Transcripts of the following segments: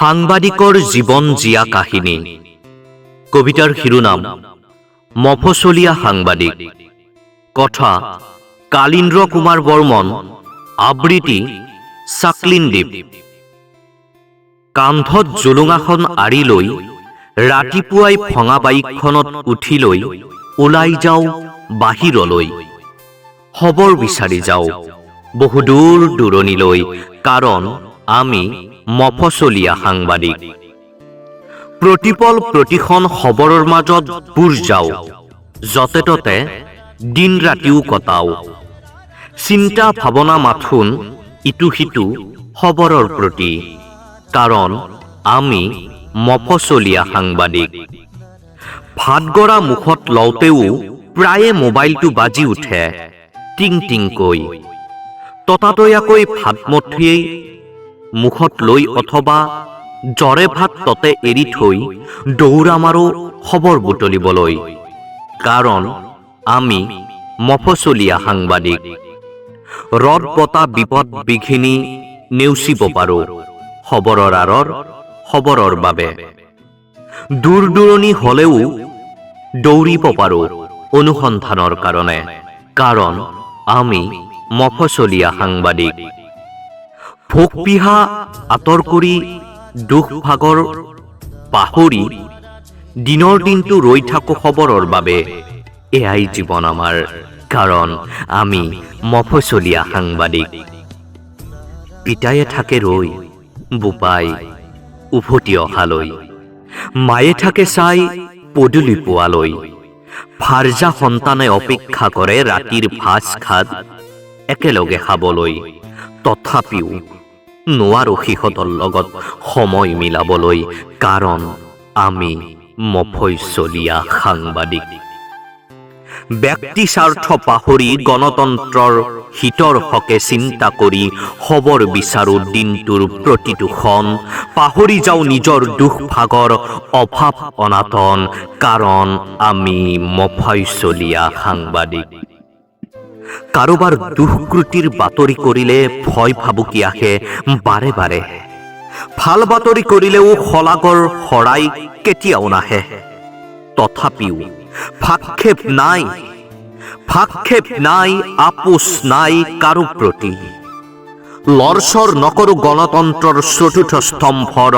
সাংবাদিকৰ জীৱন জীয়া কাহিনী। কবিতাৰ শিৰোনাম মফচলীয়া সাংবাদিক। কথা কালীন্দ্ৰ কুমাৰ বৰ্মন আবৃত্তি চাকলিনদ্বীপ কান্ধত জুলুঙাখন আঁৰি লৈ ৰাতিপুৱাই ভঙা বাইকখনত উঠি লৈ ওলাই যাওঁ বাহিৰলৈ। খবৰ বিচাৰি যাওঁ বহু দূৰ দূৰণিলৈ কাৰণ আমি মফচলীয়া সাংবাদিক। প্ৰতিপল প্ৰতিখন খবৰৰ মাজত বুৰ যাওঁ, য'তে ত'তে দিন ৰাতিও কটাও। চিন্তা ভাৱনা মাথোন ইটো সিটো খবৰৰ প্ৰতি, কাৰণ আমি মফচলীয়া সাংবাদিক। ভাতগৰা মুখত লওঁতেও প্ৰায়ে মোবাইলটো বাজি উঠে, টিং টিংকৈ। ততাতৈয়াকৈ ভাতমঠিয়েই মুখত লৈ অথবা জ্বৰে ভাত ততে এৰি থৈ দৌৰা মাৰো খবৰ বুটলিবলৈ। কাৰণ আমি মফচলীয়া সাংবাদিক। ৰদ বতা বিপদ বিঘিনি নেওচিব পাৰোঁ খবৰৰ আঁৰৰ খবৰৰ বাবে। দূৰ দূৰণি হ'লেও দৌৰিব পাৰোঁ অনুসন্ধানৰ কাৰণে। কাৰণ আমি মফচলীয়া সাংবাদিক। ভোক পিহা আঁতৰ কৰি দুখ ভাগৰ পাহৰি দিনৰ দিনটো ৰৈ থাকোঁ খবৰৰ বাবে। এয়াই জীৱন আমাৰ। কাৰণ আমি মফচলীয়া সাংবাদিক। পিতায়ে থাকে ৰৈ, বোপাই উভতি অহালৈ। মায়ে থাকে চাই পদূলি পোৱালৈ। ফাৰ্জা সন্তানে অপেক্ষা কৰে ৰাতিৰ ভাজ খাত একেলগে খাবলৈ। তথাপিও নোৱাৰো সিহঁতৰ লগত সময় মিলাবলৈ, কাৰণ আমি মফচলীয়া সাংবাদিক। ব্যক্তি স্বাৰ্থ পাহৰি গণতন্ত্ৰৰ হিতৰ হকে চিন্তা কৰি খবৰ বিচাৰো দিনটোৰ প্ৰতিটো ক্ষণ, পাহৰি যাওঁ নিজৰ দুখ ভাগৰ অভাৱ অনাতন, কাৰণ আমি মফচলীয়া সাংবাদিক। কাৰোবাৰ দুষ্কৃতিৰ বাতৰি কৰিলে ভয় ভাবুকি আহে বাৰে বাৰে। ভালো বাতৰি কৰিলেও শলাগৰ শৰাই কেতিয়াও নাহে। তথাপিও ভাক্ষেপ নাই ভাক্ষেপ নাই, আপোচ নাই কাৰো প্ৰতি। লৰচৰ নকৰো গণতন্ত্ৰৰ চতুৰ্থ স্তম্ভৰ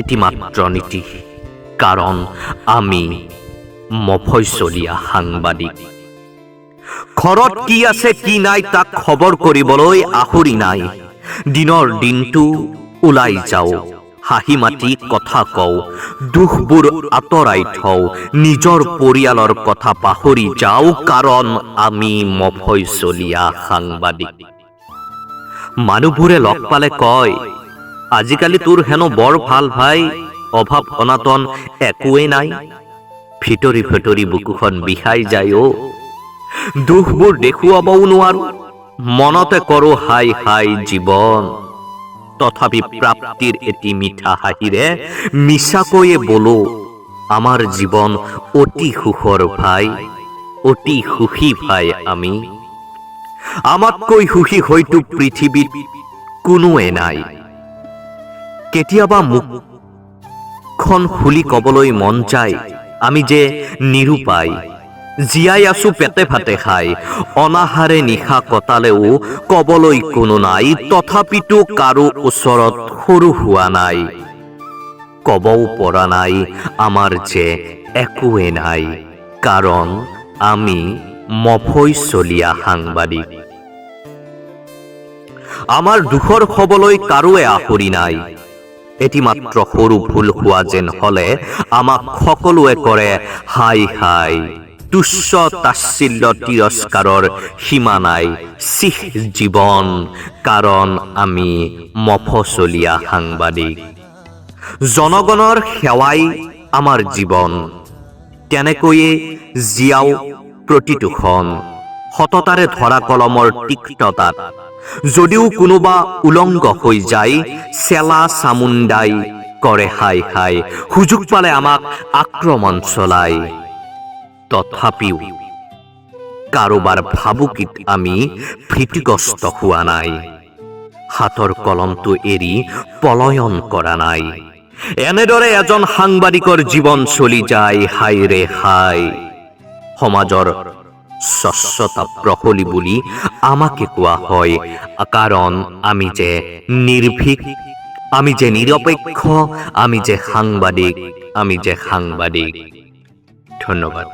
এটি মাত্ৰ নীতি, কাৰণ আমি মফচলীয়া সাংবাদিক। ঘৰত কি আছে, কি নাই তাক খবৰ কৰিবলৈ আহৰি নাই। দিনৰ দিনটো ওলাই যাওঁ, হাঁহি মাতি কথা কওঁ, দুখবোৰ আঁতৰাই থওঁ, নিজৰ পৰিয়ালৰ কথা পাহৰি যাওঁ, কাৰণ আমি মফচলীয়া সাংবাদিক। মানুহবোৰে লগ পালে কয়, আজিকালি তোৰ হেনো বৰ ভালো ভাই, অভাৱ অনাতন একোৱেই নাই। ভিতৰি ভিতৰি বুকুখন বিষাই যায় অ' দুখবোৰ দেখুৱাবও নোৱাৰো। মনতে কৰো, হাই হাই, জীৱন। তথাপি প্ৰাপ্তিৰ এটি মিঠা হাঁহিৰে মিছাকৈয়ে বলো, আমাৰ জীৱন অতি সুখৰ ভাই, অতি সুখী ভাই আমি। আমাতকৈ সুখী হয়তো পৃথিৱীত কোনোৱে নাই। কেতিয়াবা মুখখন খুলি কবলৈ মন যায়, আমি যে নিৰূপায়। জীয়াই আছো পেটে ভাতে খাই। অনাহাৰে নিশা কটালেও কবলৈ কোনো নাই। তথাপিতো কাৰো ওচৰত সৰু হোৱা নাই। কবও পৰা নাই, আমাৰ যে একোৱে নাই। কাৰণ আমি মফচলীয়া সাংবাদিক। আমাৰ দুখৰ খবলৈ কাৰোৱে আহৰি নাই। এটি মাত্ৰ সৰু ভুল হোৱা যেন হলে আমাক সকলোৱে কৰে হাই হাই। তুচ্ছ তাচ্ছিল্য তিৰস্কাৰৰ সীমা নাই চিহ জীৱন, কাৰণ আমি মফচলীয়া সাংবাদিক। জনগণৰ সেৱাই আমাৰ জীৱন। তেনেকৈয়ে জীয়াও প্ৰতিটোখন সততাৰে ধৰা কলমৰ তিক্ততাত। যদিও কোনোবা উলংগ হৈ যায়, চেলা চামুণ্ডাই কৰে হাই হাই। সুযোগ পালে আমাক আক্ৰমণ চলায়। তথাপিও কাৰোবাৰ ভাবুকিত আমি ভীতিগ্ৰস্ত হোৱা নাই। হাতৰ কলমটো এৰি পলয়ন কৰা নাই। এনেদৰে এজন সাংবাদিকৰ জীৱন চলি যায় হাই ৰে হাই সমাজৰ স্বচ্ছতা প্ৰহলী বুলি আমাকে কোৱা হয়, কাৰণ আমি যে নিৰ্ভীক, আমি যে নিৰপেক্ষ, আমি যে সাংবাদিক, আমি যে সাংবাদিক। ধন্যবাদ।